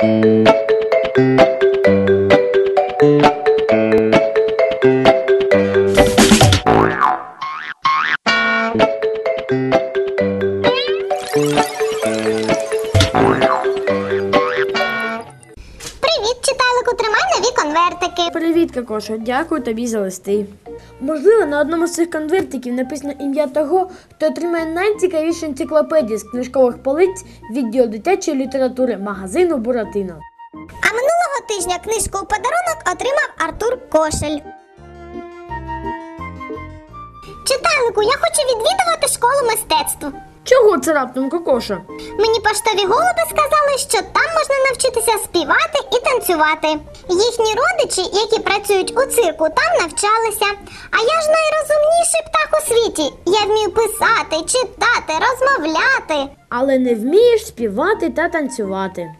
Привіт, читалику, тримай нові конвертики. Привіт, Кокошо, дякую тобі за листи. Можливо, на одному з цих конвертиків написано ім'я того, хто отримає найцікавіші енциклопедії з книжкових полиць відділу дитячої літератури магазину Буратино. А минулого тижня книжку у подарунок отримав Артур Кошель. Читалику, я хочу відвідувати школу мистецтв. Чого це раптом Кокошо? Мені поштові голуби сказали, що там можна навчитися співати і танцювати. Їхні родичі, які працюють у цирку, там навчалися. А я ж найрозумніший птах у світі. Я вмію писати, читати, розмовляти. Але не вмієш співати та танцювати.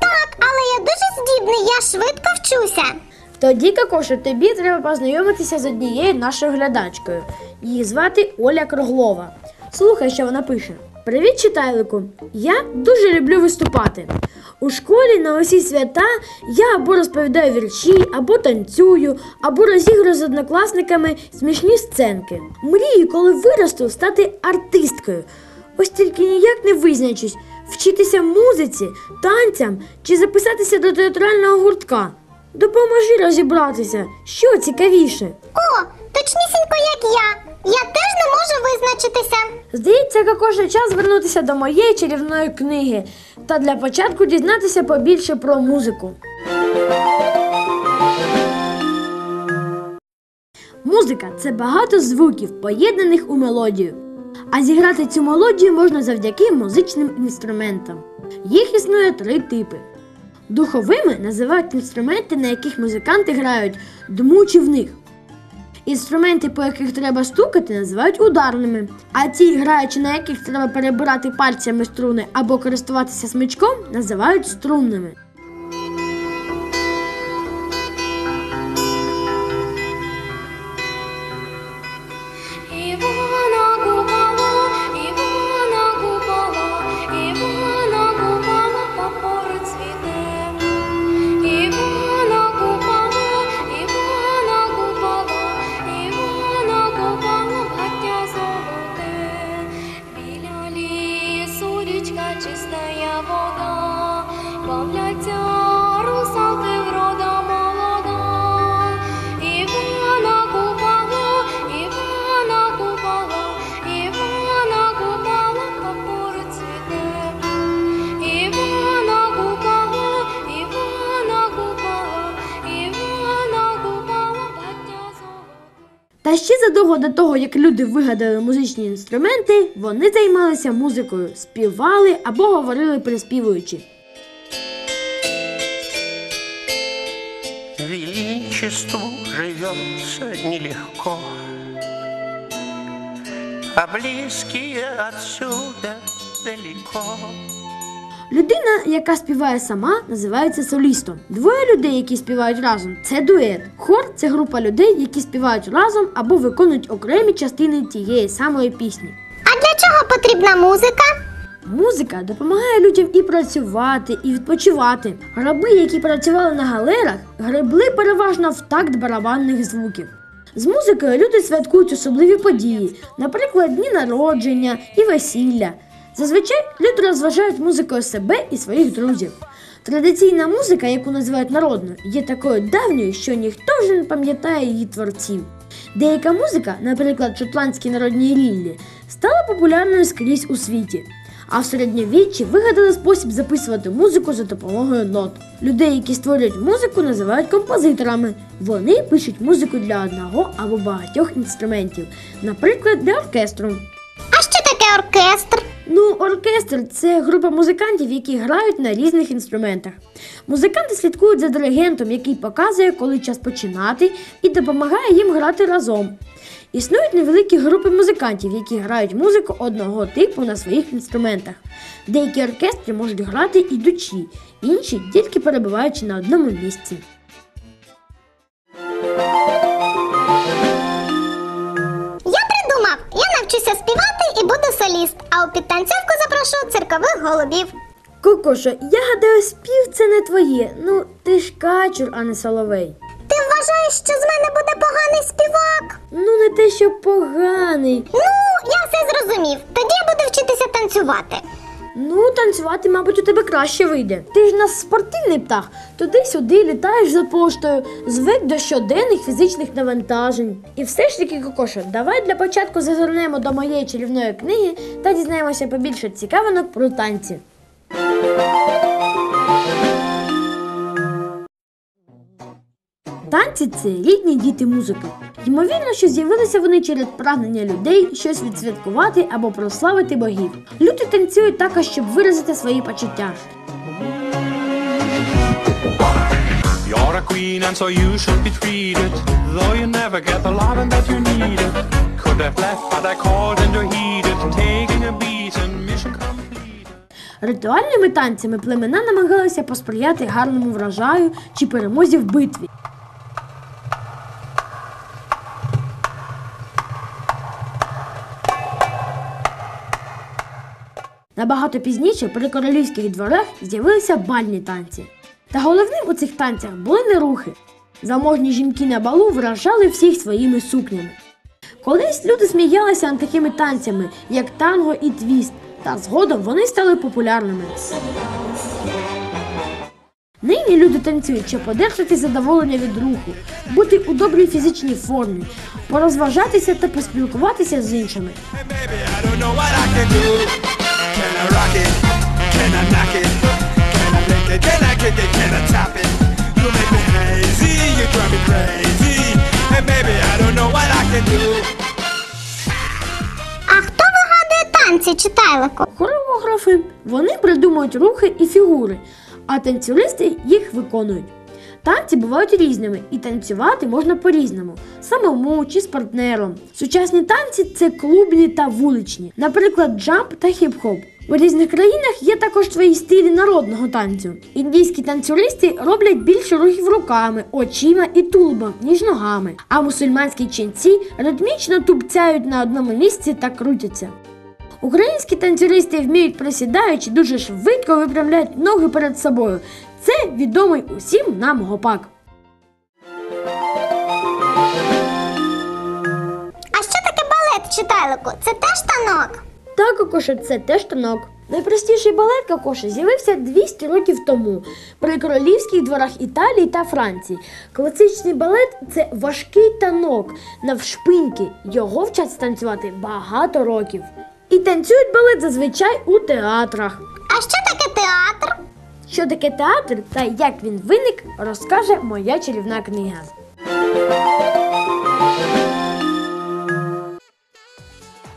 Так, але я дуже здібний, я швидко вчуся. Тоді, Кокошо, тобі треба познайомитися з однією нашою глядачкою. Її звати Оля Круглова. Слухай, що вона пише. Привіт, читайлику! Я дуже люблю виступати. У школі на усі свята я або розповідаю вірші, або танцюю, або розіграю з однокласниками смішні сценки. Мрію, коли виросту, стати артисткою. Ось тільки ніяк не визначусь, вчитися музиці, танцям чи записатися до театрального гуртка. Допоможи розібратися, що цікавіше. О, точнісінько як я. Я теж не можу визначитися. Здається, також час звернутися до моєї чарівної книги та для початку дізнатися побільше про музику. Музика це багато звуків, поєднаних у мелодію. А зіграти цю мелодію можна завдяки музичним інструментам. Їх існує три типи. Духовими називають інструменти, на яких музиканти грають, дмучи в них. Інструменти, по яких треба стукати, називають ударними, а ті, граючи на яких треба перебирати пальцями струни або користуватися смичком, називають струнними. Задовго до того, як люди вигадали музичні інструменти, вони займалися музикою, співали або говорили приспівуючи. Величеству живется нелегко, А близкие отсюда далеко. Людина, яка співає сама, називається солістом. Двоє людей, які співають разом, це дует. Хор це група людей, які співають разом або виконують окремі частини тієї самої пісні. А для чого потрібна музика? Музика допомагає людям і працювати, і відпочивати. Раби, які працювали на галерах, гребли переважно в такт барабанних звуків. З музикою люди святкують особливі події, наприклад, дні народження і весілля. Зазвичай люди розважають музикою себе і своїх друзів. Традиційна музика, яку називають народною, є такою давньою, що ніхто вже не пам'ятає її творців. Деяка музика, наприклад, шотландські народні ріллі, стала популярною скрізь у світі. А в середньовіччі вигадали спосіб записувати музику за допомогою нот. Людей, які створюють музику, називають композиторами. Вони пишуть музику для одного або багатьох інструментів, наприклад, для оркестру. А що таке оркестр? Ну, оркестр це група музикантів, які грають на різних інструментах. Музиканти слідкують за диригентом, який показує, коли час починати, і допомагає їм грати разом. Існують невеликі групи музикантів, які грають музику одного типу на своїх інструментах. Деякі оркестри можуть грати ідучи, інші тільки перебуваючи на одному місці. І буду соліст, а у підтанцьовку запрошу циркових голубів. Кокошо, я гадаю, спів це не твоє. Ну, ти ж качур, а не соловей. Ти вважаєш, що з мене буде поганий співак? Ну, не те, що поганий. Ну, я все зрозумів. Тоді я буду вчитися танцювати. Ну, танцювати, мабуть, у тебе краще вийде. Ти ж у нас спортивний птах, туди-сюди літаєш за поштою, звик до щоденних фізичних навантажень. І все ж таки, Кокошо, давай для початку зазирнемо до моєї чарівної книги та дізнаємося побільше цікавинок про танці. Танці це рідні діти музики. Ймовірно, що з'явилися вони через прагнення людей щось відсвяткувати або прославити богів. Люди танцюють також, щоб виразити свої почуття. You're a queen and so you should be treated Though you never get the loving that you needed Could have left but I called and you heeded Taking a beat and mission complete Ритуальними танцями племена намагалися посприяти гарному врожаю чи перемозі в битві. Набагато пізніше при королівських дворах з'явилися бальні танці. Та головним у цих танцях були не рухи. Заможні жінки на балу вражали всіх своїми сукнями. Колись люди сміялися над такими танцями, як танго і твіст, та згодом вони стали популярними. Нині люди танцюють, щоб одержати задоволення від руху, бути у добрій фізичній формі, порозважатися та поспілкуватися з іншими. I rock it? Can I knock it? Can I lick it? Can I kick it? Can I tap it? You make me hazy, you drive me crazy Hey baby, I don't know what I can do А хто вигадує танці, читайлику? Хореографи вони придумують рухи і фігури, а танцюристи їх виконують. Танці бувають різними, і танцювати можна по-різному, самому чи з партнером. Сучасні танці це клубні та вуличні, наприклад, джамп та хіп-хоп. У різних країнах є також свої стилі народного танцю. Індійські танцюристи роблять більше рухів руками, очима і тулубом, ніж ногами, а мусульманські ченці ритмічно тупцяють на одному місці та крутяться. Українські танцюристи вміють присідаючи дуже швидко виправляти ноги перед собою. Це відомий усім нам гопак. А що таке балет, читайлику? Це теж танок? Так, Кокоша, це теж танок. Найпростіший балет Кокоша з'явився 200 років тому при королівських дворах Італії та Франції. Класичний балет це важкий танок навшпиньки. Його вчать станцювати багато років. І танцюють балет зазвичай у театрах. А що таке театр? Що таке театр та як він виник, розкаже моя чарівна книга.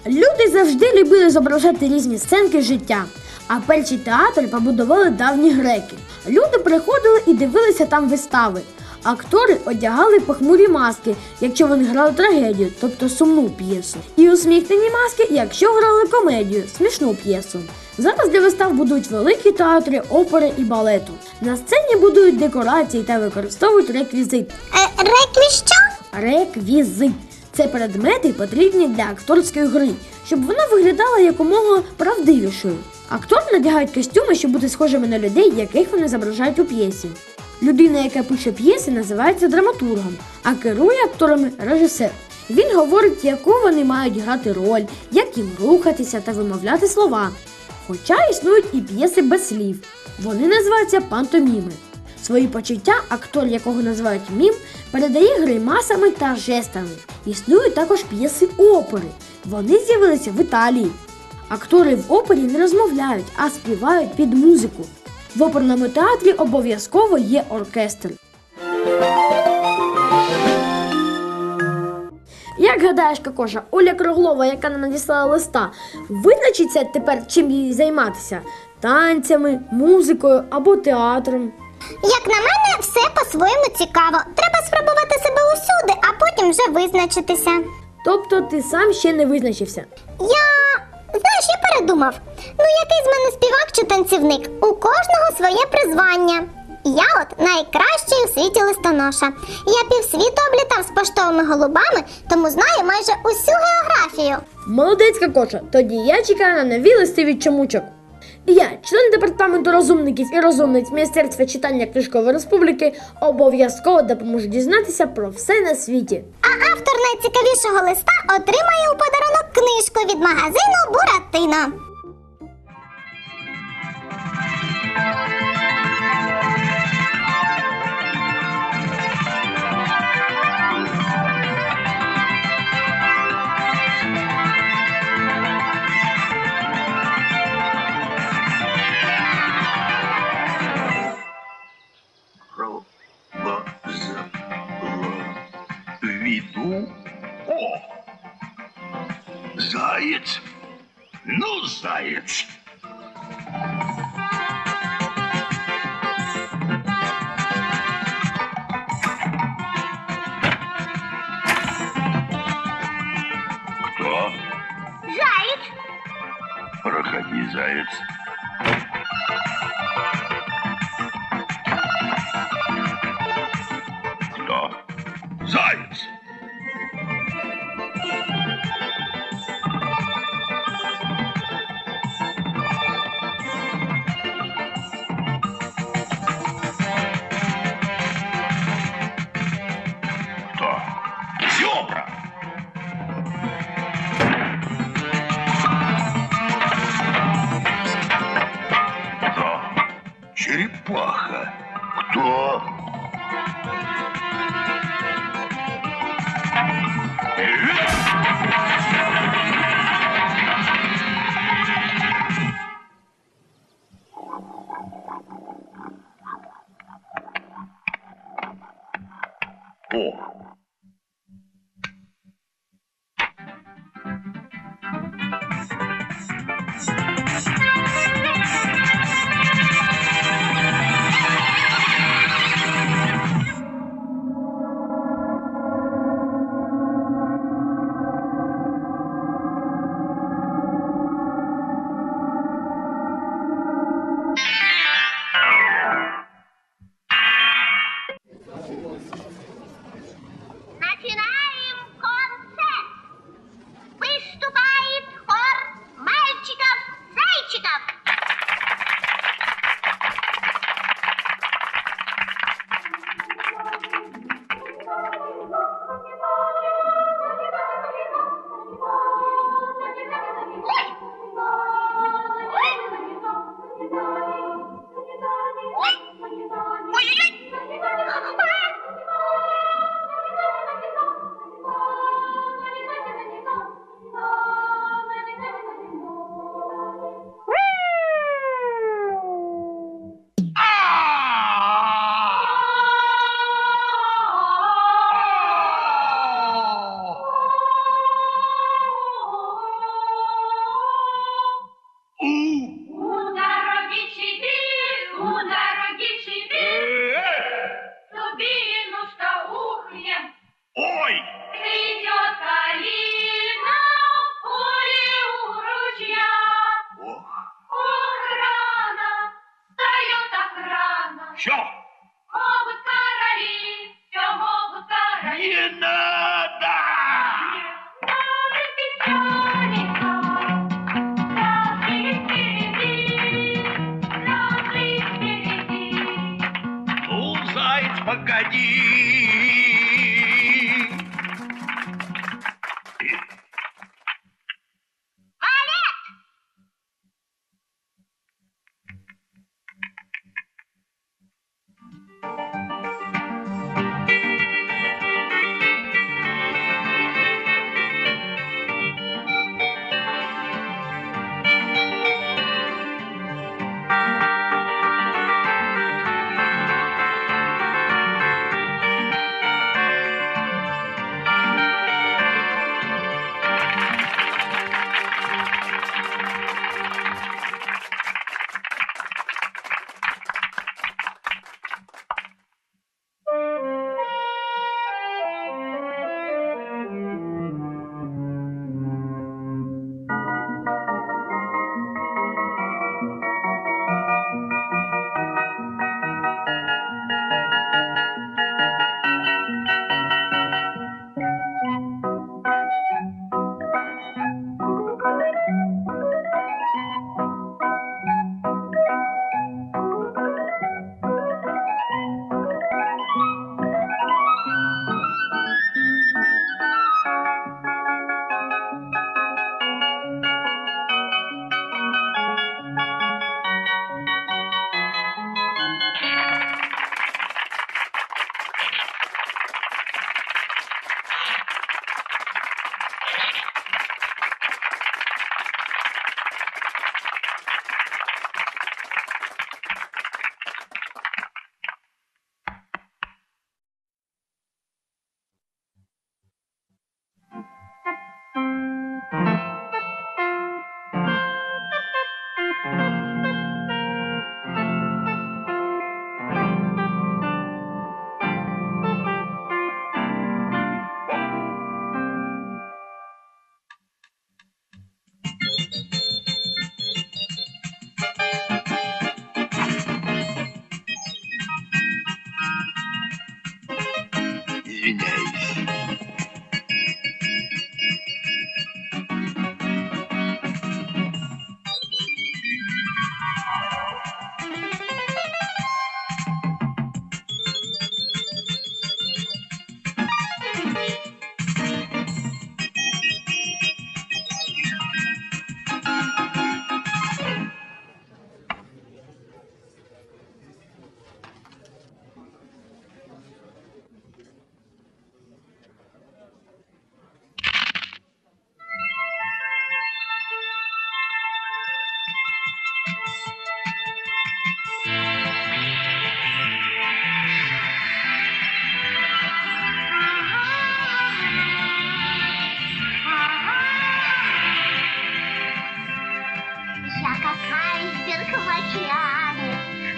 Люди завжди любили зображати різні сценки життя. А перший театр побудували давні греки. Люди приходили і дивилися там вистави. Актори одягали похмурі маски, якщо вони грали трагедію, тобто сумну п'єсу, і усміхнені маски, якщо грали комедію, смішну п'єсу. Зараз для вистав будують великі театри, опери і балету. На сцені будують декорації та використовують реквізит. Е, рекві що? Реквізит це предмети, потрібні для акторської гри, щоб вона виглядала якомога правдивішою. Актори надягають костюми, щоб бути схожими на людей, яких вони зображають у п'єсі. Людина, яка пише п'єси, називається драматургом, а керує акторами режисер. Він говорить, яку вони мають грати роль, як їм рухатися та вимовляти слова. Хоча існують і п'єси без слів. Вони називаються пантоміми. Свої почуття актор, якого називають мім, передає гримасами та жестами. Існують також п'єси опери. Вони з'явилися в Італії. Актори в опері не розмовляють, а співають під музику. В оперному театрі обов'язково є оркестр. Як гадаєш, Кокоша, Оля Круглова, яка нам надіслала листа, визначиться тепер чим їй займатися? Танцями, музикою або театром? Як на мене, все по-своєму цікаво. Треба спробувати себе усюди, а потім вже визначитися. Тобто ти сам ще не визначився. Я. Знаєш, я передумав. Ну, який з мене співак чи танцівник? У кожного своє призвання. Я от найкращий у світі листоноша. Я півсвіту облітав з поштовими голубами, тому знаю майже усю географію. Молодець, Кокоша, тоді я чекаю на нові листи від чомучок. Я, член департаменту розумників і розумниць Міністерства читання книжкової республіки, обов'язково допоможу дізнатися про все на світі. А автор найцікавішого листа отримає у подарунок книжку від магазину Буратино. Кто? Заяц. Проходи, заяц. Зебра! Кто? Черепаха. Кто?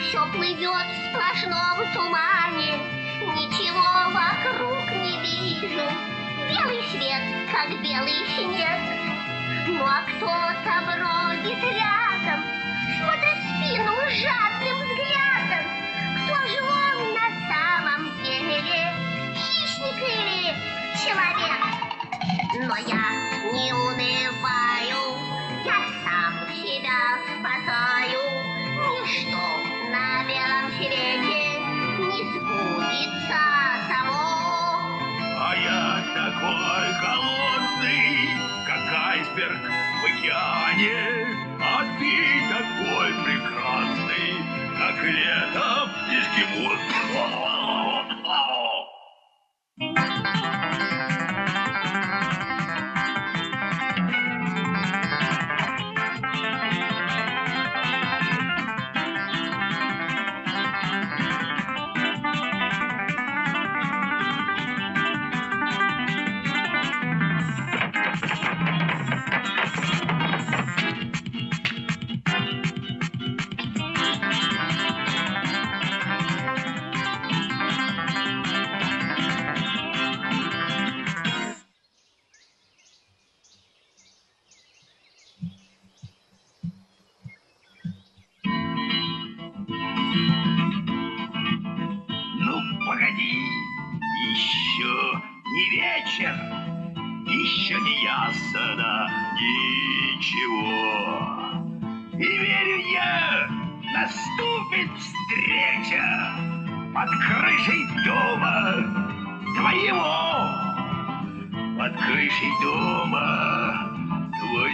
Все плывет в сплошном тумане. Ничего вокруг не вижу, белый свет, как белый снег. Ну а кто-то бродит рядом, смотрит в спину жадным взглядом. Кто же он на самом деле, хищник или человек? Но я не унываю,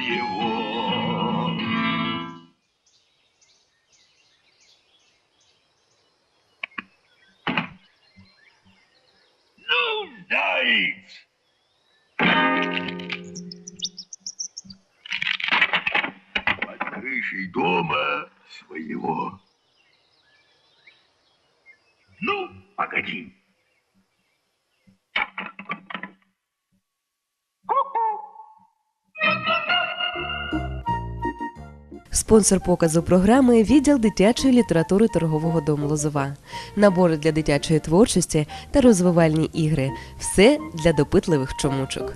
твоего. Ну, дай! Под крышей дома своего. Спонсор показу програми відділ дитячої літератури торгового дому Лозова, набори для дитячої творчості та розвивальні ігри. Все для допитливих чомучок.